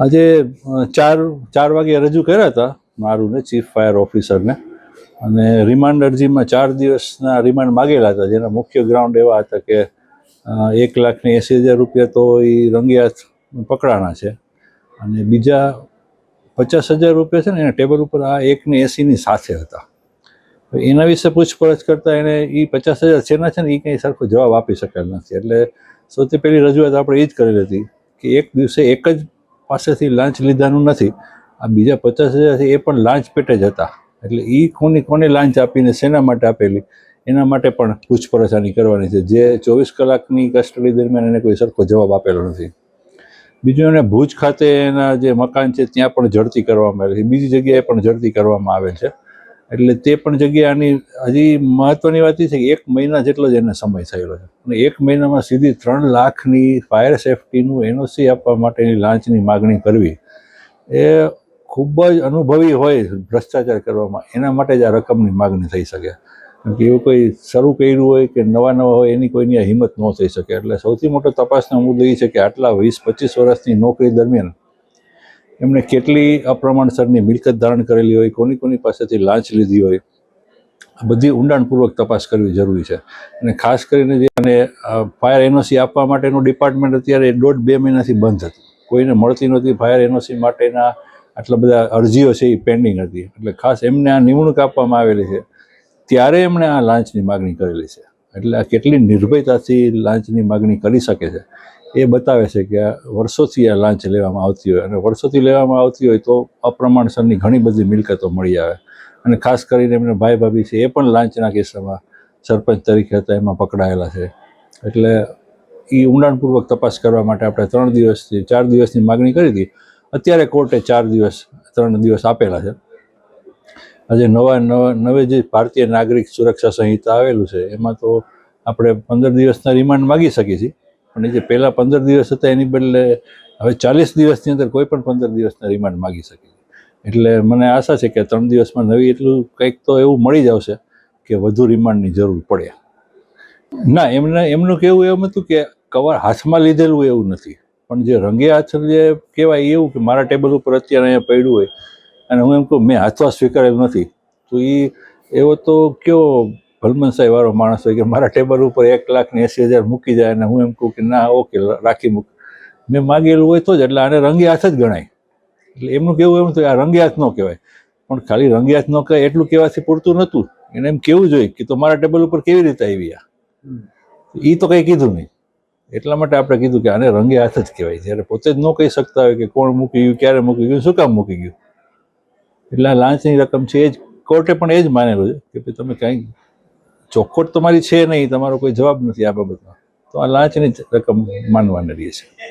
આજે ચાર ચાર વાગે રજૂ કર્યા હતા મારું ને ચીફ ફાયર ઓફિસરને. અને રિમાન્ડ અરજીમાં ચાર દિવસના રિમાન્ડ માગેલા હતા, જેના મુખ્ય ગ્રાઉન્ડ એવા હતા કે એક લાખની એંસી હજાર રૂપિયા તો એ રંગિયાત પકડાણા છે. અને બીજા પચાસ હજાર રૂપિયા છે ને, એના ટેબલ ઉપર આ એકને એંસીની સાથે હતા. એના વિશે પૂછપરછ કરતાં એણે એ પચાસ હજાર છેના છે ને, એ કંઈ સરખો જવાબ આપી શકેલ નથી. એટલે સૌથી પહેલી રજૂઆત આપણે એ જ કરેલી હતી કે એક દિવસે એક જ પાસેથી લાંચ લીધાનું નથી. આ બીજા પચાસ હજાર એ પણ લાંચ પેટે જ હતા. એટલે એ કોની કોને લાંચ આપીને શેના માટે આપેલી? એના માટે પણ પૂછપરછ આની કરવાની છે. જે ચોવીસ કલાકની કસ્ટડી દરમિયાન એને કોઈ સરખો જવાબ આપેલો નથી. બીજું એને ભુજ ખાતે એના જે મકાન છે, ત્યાં પણ ઝડપી કરવામાં આવે છે. બીજી જગ્યાએ પણ ઝડપી કરવામાં આવે છે. એટલે તે પણ જગ્યાની હજી મહત્વની વાત એ છે કે એક મહિના જેટલો જ એને સમય થયેલો છે. અને એક મહિનામાં સીધી ત્રણ લાખની ફાયર સેફટીનું એનઓસી આપવા માટેની લાંચની માગણી કરવી એ ખૂબ જ અનુભવી હોય ભ્રષ્ટાચાર કરવામાં. એના માટે જ આ રકમની માગણી થઈ શકે. કારણ કે એવું કોઈ શરૂ કર્યું હોય કે નવા નવા હોય એની કોઈની હિંમત ન થઈ શકે. એટલે સૌથી મોટો તપાસનો મુદ્દો એ છે કે આટલા વીસ પચીસ વર્ષની નોકરી દરમિયાન એમણે કેટલી અપ્રમાણસરની મિલકત ધારણ કરેલી હોય, કોની કોની પાસેથી લાંચ લીધી હોય, આ બધી ઊંડાણપૂર્વક તપાસ કરવી જરૂરી છે. અને ખાસ કરીને જે અને ફાયર એનઓસી આપવા માટેનું ડિપાર્ટમેન્ટ અત્યારે દોઢ બે મહિનાથી બંધ હતું. કોઈને મળતી નહોતી, ફાયર એનઓસી માટેના આટલા બધા અરજીઓ છે એ પેન્ડિંગ હતી. એટલે ખાસ એમને આ નિમણૂક આપવામાં આવેલી છે. ત્યારે એમણે આ લાંચની માગણી કરેલી છે. એટલે આ કેટલી નિર્ભયતાથી લાંચની માગણી કરી શકે છે. એ બતાવે છે કે વર્ષોથી આ લાંચ લેવામાં આવતી હોય અને વર્ષોથી લેવામાં આવતી હોય તો અપ્રમાણસરની ઘણી બધી મિલકતો મળી આવે. અને ખાસ કરીને એમને ભાઈ ભાભી છે એ પણ લાંચના કિસ્સામાં સરપંચ તરીકે હતા, એમાં પકડાયેલા છે. એટલે એ ઊંડાણપૂર્વક તપાસ કરવા માટે આપણે ત્રણ દિવસથી, ચાર દિવસની માગણી કરી હતી. અત્યારે કોર્ટે ચાર દિવસ, ત્રણ દિવસ આપેલા છે. આજે નવા નવા, નવે જે ભારતીય નાગરિક સુરક્ષા સંહિતા આવેલું છે, એમાં તો આપણે પંદર દિવસના રિમાન્ડ માગી શકીએ છીએ. એ જે પહેલાં પંદર દિવસ હતા, એની બદલે હવે ચાલીસ દિવસની અંદર કોઈ પણ પંદર દિવસના રિમાન્ડ માગી શકીએ એટલે મને આશા છે કે ત્રણ દિવસમાં નવી એટલું કંઈક તો એવું મળી જ આવશે કે વધુ રિમાન્ડની જરૂર પડે. ના, એમને, એમનું કહેવું એમ હતું કે કવર હાથમાં લીધેલું એવું નથી. પણ જે રંગે હાથ જે કહેવાય એવું કે મારા ટેબલ ઉપર અત્યારે અહીંયા પડ્યું હોય, અને હું એમ કહું, મેં હાથવા સ્વીકારેલું નથી. તો એ એવો તો કયો ભલમનસાઈ વાળો માણસ હોય કે મારા ટેબલ ઉપર એક લાખ ને એંસી હજાર મૂકી જાય અને હું એમ કહું કે ના ઓકે રાખી મૂક. મેં માગેલું હોય તો જ એટલે આને રંગે હાથ જ ગણાય. એટલે એમનું કેવું એમ થયું કે આ રંગે હાથ ન કહેવાય. પણ ખાલી રંગે હાથ ન કહેવાય એટલું કહેવાથી પૂરતું નહોતું. એને એમ કેવું જોઈએ કે તો મારા ટેબલ ઉપર કેવી રીતે આવી આ? એ તો કંઈ કીધું નહીં. એટલા માટે આપણે કીધું કે આને રંગે હાથ જ કહેવાય. જ્યારે પોતે જ ન કહી શકતા હોય કે કોણ મૂકી ગયું ક્યારે મૂકી ગયું શું કામ મૂકી ગયું? એટલે આ લાંચની રકમ છે એ જ કોર્ટે પણ એ જ માનેલું છે કે ભાઈ તમે કાંઈ ચોખવટ તમારી છે નહીં, તમારો કોઈ જવાબ નથી આ બાબતમાં. તો આ લાંચની રકમ માનવાની નડીએ છે.